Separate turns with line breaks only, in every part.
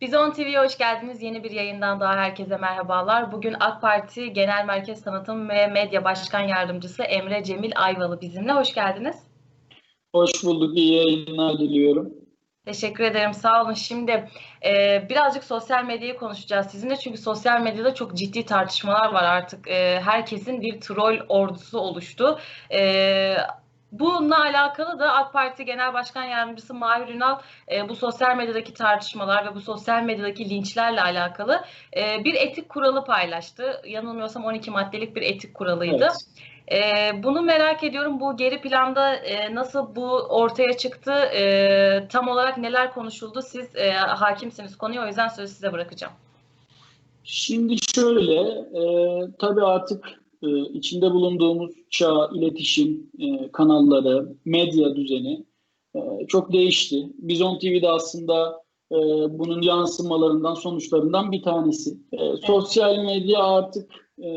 Bizon TV'ye hoş geldiniz. Yeni bir yayından daha herkese merhabalar. Bugün AK Parti Genel Merkez Tanıtım ve Medya Başkan Yardımcısı Emre Cemil Ayvalı bizimle. Hoş geldiniz.
Hoş bulduk. İyi yayınlar diliyorum.
Teşekkür ederim. Sağ olun. Şimdi e, birazcık sosyal medyayı konuşacağız sizinle. Çünkü sosyal medyada çok ciddi tartışmalar var artık. E, herkesin bir troll ordusu oluştu. E, Bununla alakalı da AK Parti Genel Başkan Yardımcısı Mahir Ünal e, bu sosyal medyadaki tartışmalar ve bu sosyal medyadaki linçlerle alakalı e, bir etik kuralı paylaştı. Yanılmıyorsam 12 maddelik bir etik kuralıydı. Evet. E, bunu merak ediyorum. Bu geri planda e, nasıl bu ortaya çıktı? E, tam olarak neler konuşuldu? Siz e, hakimsiniz konuya o yüzden sözü size bırakacağım.
Şimdi şöyle, e, tabii artık e, içinde bulunduğumuz çağ, iletişim e, kanalları, medya düzeni e, çok değişti. Bizon TV'de aslında e, bunun yansımalarından, sonuçlarından bir tanesi. E, sosyal medya artık e,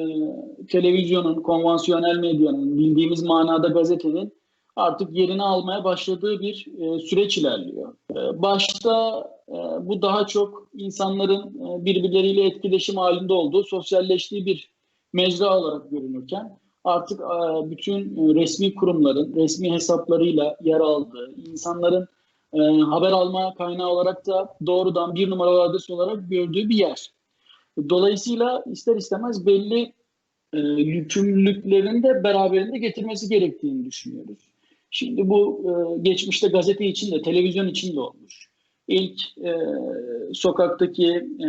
televizyonun, konvansiyonel medyanın, bildiğimiz manada gazetenin artık yerini almaya başladığı bir e, süreç ilerliyor. E, başta e, bu daha çok insanların e, birbirleriyle etkileşim halinde olduğu, sosyalleştiği bir mecra olarak görünürken artık e, bütün e, resmi kurumların resmi hesaplarıyla yer aldığı, insanların e, haber alma kaynağı olarak da doğrudan bir numaralı adres olarak gördüğü bir yer. Dolayısıyla ister istemez belli yükümlülüklerini de beraberinde getirmesi gerektiğini düşünüyoruz. Şimdi bu geçmişte gazete için de televizyon için de olmuş. İlk e, sokaktaki, e,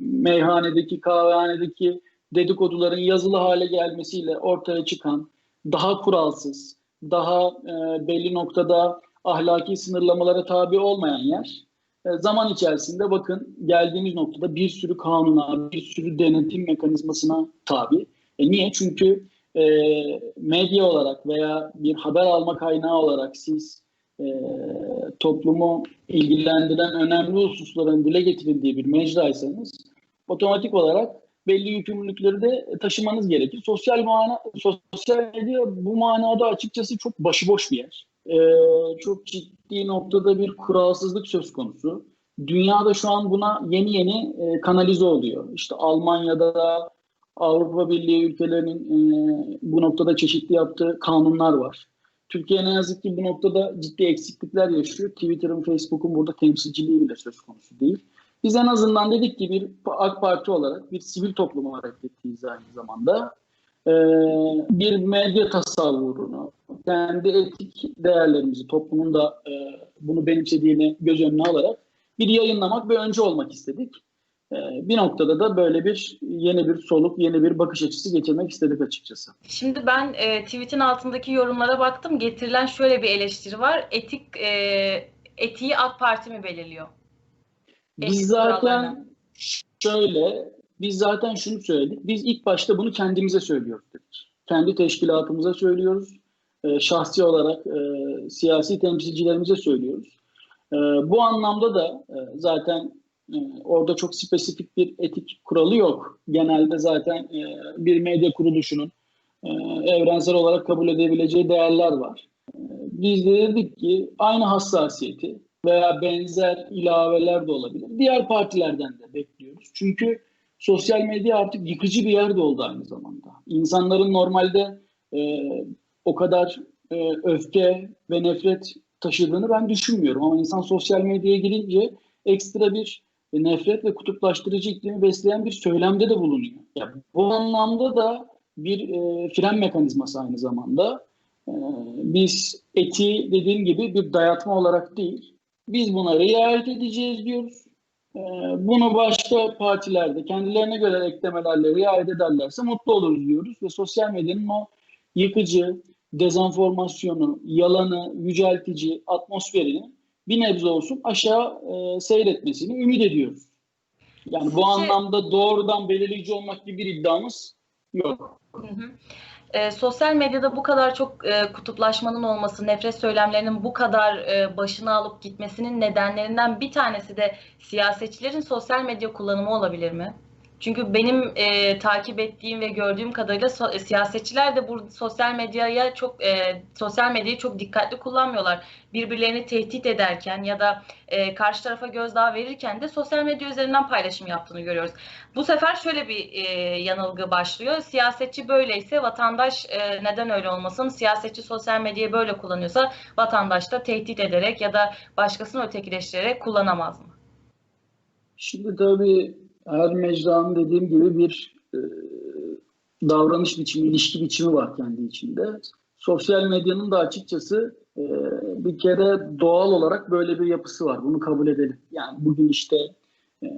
meyhanedeki, kahvehanedeki dedikoduların yazılı hale gelmesiyle ortaya çıkan daha kuralsız, daha e, belli noktada ahlaki sınırlamalara tabi olmayan yer e, zaman içerisinde bakın geldiğimiz noktada bir sürü kanuna, bir sürü denetim mekanizmasına tabi. E niye? Çünkü e, medya olarak veya bir haber alma kaynağı olarak siz e, toplumu ilgilendiren önemli hususların dile getirildiği bir mecraysanız otomatik olarak belli yükümlülükleri de taşımanız gerekir. Sosyal mana, sosyal medya bu manada açıkçası çok başıboş bir yer. Ee, çok ciddi noktada bir kuralsızlık söz konusu. Dünyada şu an buna yeni yeni e, kanalize oluyor. İşte Almanya'da Avrupa Birliği ülkelerinin e, bu noktada çeşitli yaptığı kanunlar var. Türkiye ne yazık ki bu noktada ciddi eksiklikler yaşıyor. Twitter'ın, Facebook'un burada temsilciliği bile söz konusu değil. Biz en azından dedik ki bir AK Parti olarak bir sivil toplum hareketiyiz aynı zamanda. Ee, bir medya tasavvurunu, kendi etik değerlerimizi, toplumun da e, bunu benimsediğini göz önüne alarak bir yayınlamak ve önce olmak istedik. Ee, bir noktada da böyle bir yeni bir soluk, yeni bir bakış açısı getirmek istedik açıkçası.
Şimdi ben e, tweetin altındaki yorumlara baktım. Getirilen şöyle bir eleştiri var. Etik e, etiği AK Parti mi belirliyor?
Biz zaten şöyle, biz zaten şunu söyledik. Biz ilk başta bunu kendimize söylüyoruz dedik. Kendi teşkilatımıza söylüyoruz. E, şahsi olarak e, siyasi temsilcilerimize söylüyoruz. E, bu anlamda da e, zaten e, orada çok spesifik bir etik kuralı yok. Genelde zaten e, bir medya kuruluşunun e, evrensel olarak kabul edebileceği değerler var. E, biz de dedik ki aynı hassasiyeti veya benzer ilaveler de olabilir. Diğer partilerden de bekliyoruz. Çünkü sosyal medya artık yıkıcı bir yerde oldu aynı zamanda. İnsanların normalde e, o kadar e, öfke ve nefret taşıdığını ben düşünmüyorum. Ama insan sosyal medyaya girince ekstra bir nefret ve kutuplaştırıcı iklimi besleyen bir söylemde de bulunuyor. Ya, bu anlamda da bir e, fren mekanizması aynı zamanda. E, biz eti dediğim gibi bir dayatma olarak değil, biz buna riayet edeceğiz diyoruz. Ee, bunu başka partilerde kendilerine göre eklemelerle riayet ederlerse mutlu oluruz diyoruz ve sosyal medyanın o yıkıcı, dezenformasyonu, yalanı, yüceltici atmosferini bir nebze olsun aşağı e, seyretmesini ümit ediyoruz. Yani bu anlamda doğrudan belirleyici olmak gibi bir iddiamız yok.
E, sosyal medyada bu kadar çok e, kutuplaşmanın olması, nefret söylemlerinin bu kadar e, başına alıp gitmesinin nedenlerinden bir tanesi de siyasetçilerin sosyal medya kullanımı olabilir mi? Çünkü benim e, takip ettiğim ve gördüğüm kadarıyla so e, siyasetçiler de bu sosyal medyaya çok e, sosyal medyayı çok dikkatli kullanmıyorlar. Birbirlerini tehdit ederken ya da e, karşı tarafa gözdağı verirken de sosyal medya üzerinden paylaşım yaptığını görüyoruz. Bu sefer şöyle bir e, yanılgı başlıyor. Siyasetçi böyleyse vatandaş e, neden öyle olmasın? Siyasetçi sosyal medyayı böyle kullanıyorsa vatandaş da tehdit ederek ya da başkasını ötekileştirerek kullanamaz mı?
Şimdi tabii her mecranın dediğim gibi bir e, davranış biçimi, ilişki biçimi var kendi içinde. Sosyal medyanın da açıkçası e, bir kere doğal olarak böyle bir yapısı var. Bunu kabul edelim. Yani bugün işte e,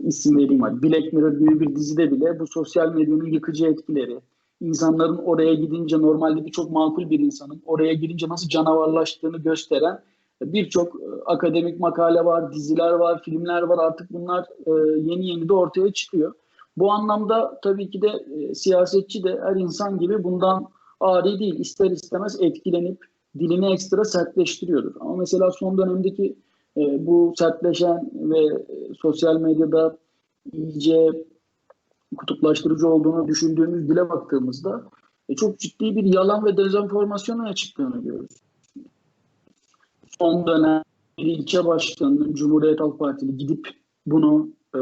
isim vereyim hadi. Black Mirror gibi bir dizide bile bu sosyal medyanın yıkıcı etkileri, insanların oraya gidince normalde çok makul bir insanın oraya girince nasıl canavarlaştığını gösteren birçok e, akademik makale var, diziler var, filmler var. Artık bunlar e, yeni yeni de ortaya çıkıyor. Bu anlamda tabii ki de e, siyasetçi de her insan gibi bundan ari değil. İster istemez etkilenip dilini ekstra sertleştiriyordur. Ama mesela son dönemdeki bu sertleşen ve sosyal medyada iyice kutuplaştırıcı olduğunu düşündüğümüz dile baktığımızda çok ciddi bir yalan ve dezenformasyona çıktığını görüyoruz son dönem ilçe başkanının Cumhuriyet Halk Partili gidip bunu e,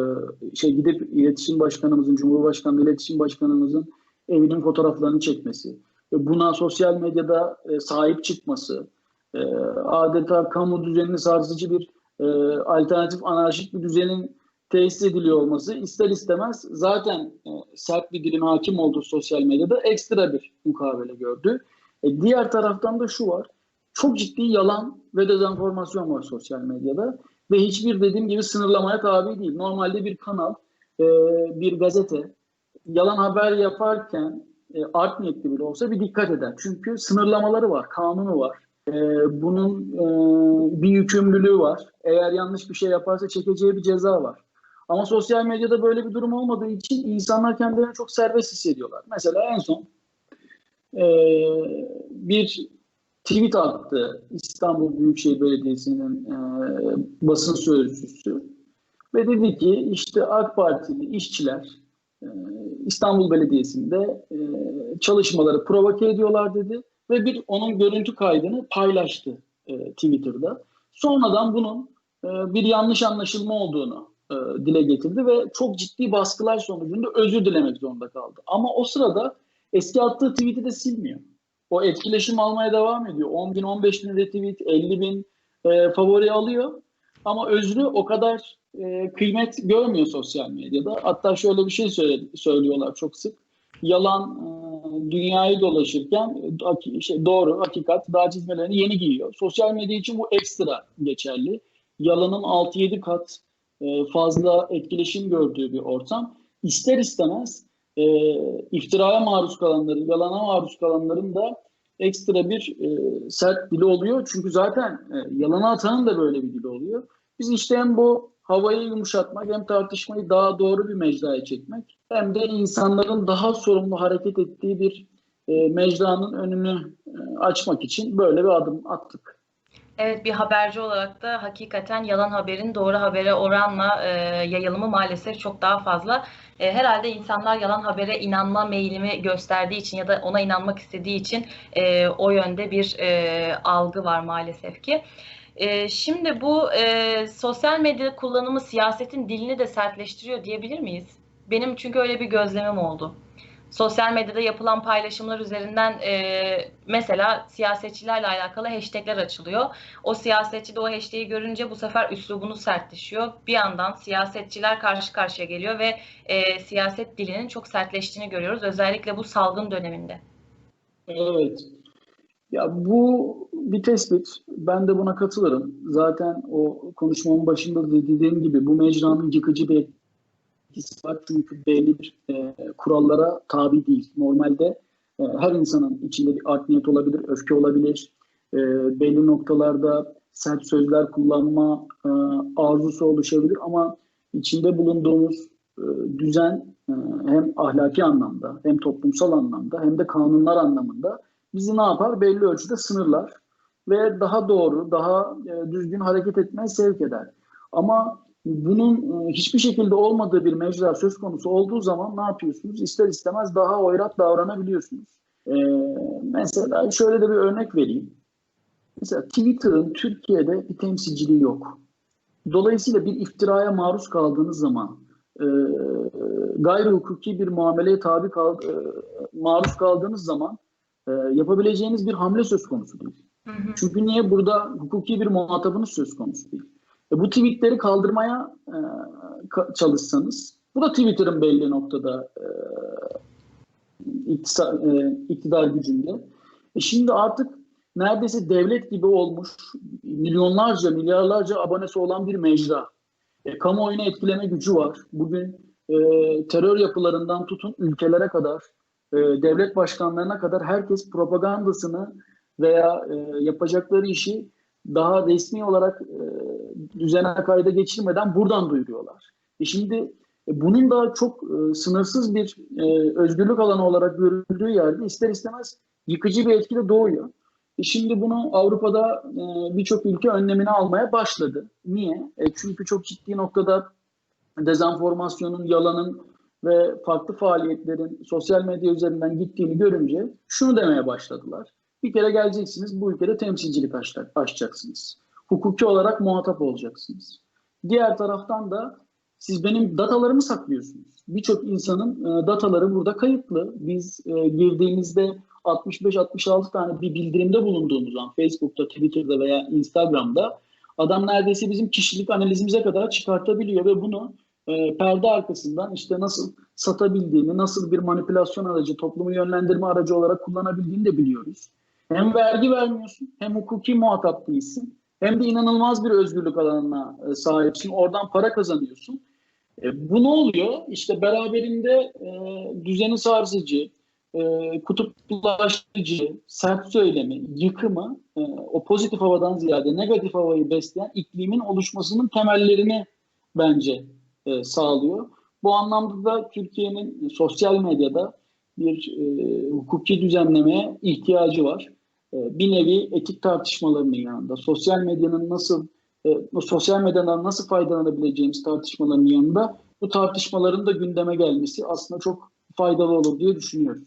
şey gidip iletişim başkanımızın, Cumhurbaşkanı iletişim başkanımızın evinin fotoğraflarını çekmesi ve buna sosyal medyada e, sahip çıkması, e, adeta kamu düzenini sarsıcı bir e, alternatif anarşik bir düzenin tesis ediliyor olması ister istemez zaten e, sert bir dilin hakim olduğu sosyal medyada ekstra bir mukabele gördü. E, diğer taraftan da şu var çok ciddi yalan ve dezenformasyon var sosyal medyada ve hiçbir dediğim gibi sınırlamaya tabi değil. Normalde bir kanal, e, bir gazete yalan haber yaparken e, art niyetli bile olsa bir dikkat eder. Çünkü sınırlamaları var, kanunu var. E, bunun bir yükümlülüğü var. Eğer yanlış bir şey yaparsa çekeceği bir ceza var. Ama sosyal medyada böyle bir durum olmadığı için insanlar kendilerini çok serbest hissediyorlar. Mesela en son bir tweet attı İstanbul Büyükşehir Belediyesi'nin e, basın sözcüsü ve dedi ki işte AK Partili işçiler e, İstanbul Belediyesi'nde e, çalışmaları provoke ediyorlar dedi ve bir onun görüntü kaydını paylaştı e, Twitter'da. Sonradan bunun e, bir yanlış anlaşılma olduğunu e, dile getirdi ve çok ciddi baskılar sonucunda özür dilemek zorunda kaldı. Ama o sırada eski attığı tweet'i de silmiyor. O etkileşim almaya devam ediyor. 10 bin, 15 bin retweet, 50 bin e, favori alıyor. Ama özrü o kadar e, kıymet görmüyor sosyal medyada. Hatta şöyle bir şey söyle, söylüyorlar çok sık. Yalan e, dünyayı dolaşırken şey, doğru, hakikat, daha çizmelerini yeni giyiyor. Sosyal medya için bu ekstra geçerli. Yalanın 6-7 kat e, fazla etkileşim gördüğü bir ortam. İster istemez e, iftiraya maruz kalanların, yalana maruz kalanların da ekstra bir e, sert dili oluyor. Çünkü zaten e, yalana atanın da böyle bir dili oluyor. Biz işte hem bu havayı yumuşatmak hem tartışmayı daha doğru bir mecraya çekmek hem de insanların daha sorumlu hareket ettiği bir e, mecranın önünü e, açmak için böyle bir adım attık.
Evet bir haberci olarak da hakikaten yalan haberin doğru habere oranla e, yayılımı maalesef çok daha fazla. E, herhalde insanlar yalan habere inanma meyilimi gösterdiği için ya da ona inanmak istediği için e, o yönde bir e, algı var maalesef ki. E, şimdi bu e, sosyal medya kullanımı siyasetin dilini de sertleştiriyor diyebilir miyiz? Benim çünkü öyle bir gözlemim oldu sosyal medyada yapılan paylaşımlar üzerinden e, mesela siyasetçilerle alakalı hashtagler açılıyor. O siyasetçi de o hashtag'i görünce bu sefer üslubunu sertleşiyor. Bir yandan siyasetçiler karşı karşıya geliyor ve e, siyaset dilinin çok sertleştiğini görüyoruz. Özellikle bu salgın döneminde.
Evet. Ya bu bir tespit. Ben de buna katılırım. Zaten o konuşmamın başında da dediğim gibi bu mecranın yıkıcı bir var çünkü belli bir e, kurallara tabi değil. Normalde e, her insanın içinde bir art niyet olabilir, öfke olabilir, e, belli noktalarda sert sözler kullanma e, arzusu oluşabilir ama içinde bulunduğumuz e, düzen e, hem ahlaki anlamda hem toplumsal anlamda hem de kanunlar anlamında bizi ne yapar? Belli ölçüde sınırlar ve daha doğru, daha e, düzgün hareket etmeye sevk eder. Ama bunun e, hiçbir şekilde olmadığı bir mecra söz konusu olduğu zaman ne yapıyorsunuz? İster istemez daha oyrat davranabiliyorsunuz. E, mesela şöyle de bir örnek vereyim. Mesela Twitter'ın Türkiye'de bir temsilciliği yok. Dolayısıyla bir iftiraya maruz kaldığınız zaman e, gayri hukuki bir muameleye tabi kal, e, maruz kaldığınız zaman e, yapabileceğiniz bir hamle söz konusu değil.
Hı hı.
Çünkü niye burada hukuki bir muhatabınız söz konusu değil. E, bu tweetleri kaldırmaya e, çalışsanız, bu da Twitter'ın belli noktada e, e, iktidar gücünde. E, şimdi artık neredeyse devlet gibi olmuş, milyonlarca, milyarlarca abonesi olan bir mecra. E, kamuoyunu etkileme gücü var. Bugün e, terör yapılarından tutun ülkelere kadar, e, devlet başkanlarına kadar herkes propagandasını veya e, yapacakları işi daha resmi olarak e, düzene kayda geçirmeden buradan duyuruyorlar. E şimdi e, bunun da çok e, sınırsız bir e, özgürlük alanı olarak görüldüğü yerde ister istemez yıkıcı bir etki de doğuyor. E şimdi bunu Avrupa'da birçok ülke önlemini almaya başladı. Niye? E, çünkü çok ciddi noktada dezenformasyonun, yalanın ve farklı faaliyetlerin sosyal medya üzerinden gittiğini görünce şunu demeye başladılar. Bir kere geleceksiniz, bu ülkede temsilcilik açacaksınız. Hukuki olarak muhatap olacaksınız. Diğer taraftan da siz benim datalarımı saklıyorsunuz. Birçok insanın e, dataları burada kayıtlı. Biz e, girdiğimizde 65-66 tane bir bildirimde bulunduğumuz zaman Facebook'ta, Twitter'da veya Instagram'da adam neredeyse bizim kişilik analizimize kadar çıkartabiliyor ve bunu e, perde arkasından işte nasıl satabildiğini, nasıl bir manipülasyon aracı, toplumu yönlendirme aracı olarak kullanabildiğini de biliyoruz. Hem vergi vermiyorsun, hem hukuki muhatap değilsin, hem de inanılmaz bir özgürlük alanına e, sahipsin. Oradan para kazanıyorsun. E, bu ne oluyor? İşte beraberinde e, düzeni sarsıcı, e, kutuplaştırıcı, sert söylemi, yıkımı, e, o pozitif havadan ziyade negatif havayı besleyen iklimin oluşmasının temellerini bence e, sağlıyor. Bu anlamda da Türkiye'nin sosyal medyada bir e, hukuki düzenlemeye ihtiyacı var. E, bir nevi etik tartışmalarının yanında, sosyal medyanın nasıl e, sosyal medyadan nasıl faydalanabileceğimiz tartışmaların yanında bu tartışmaların da gündeme gelmesi aslında çok faydalı olur diye düşünüyoruz.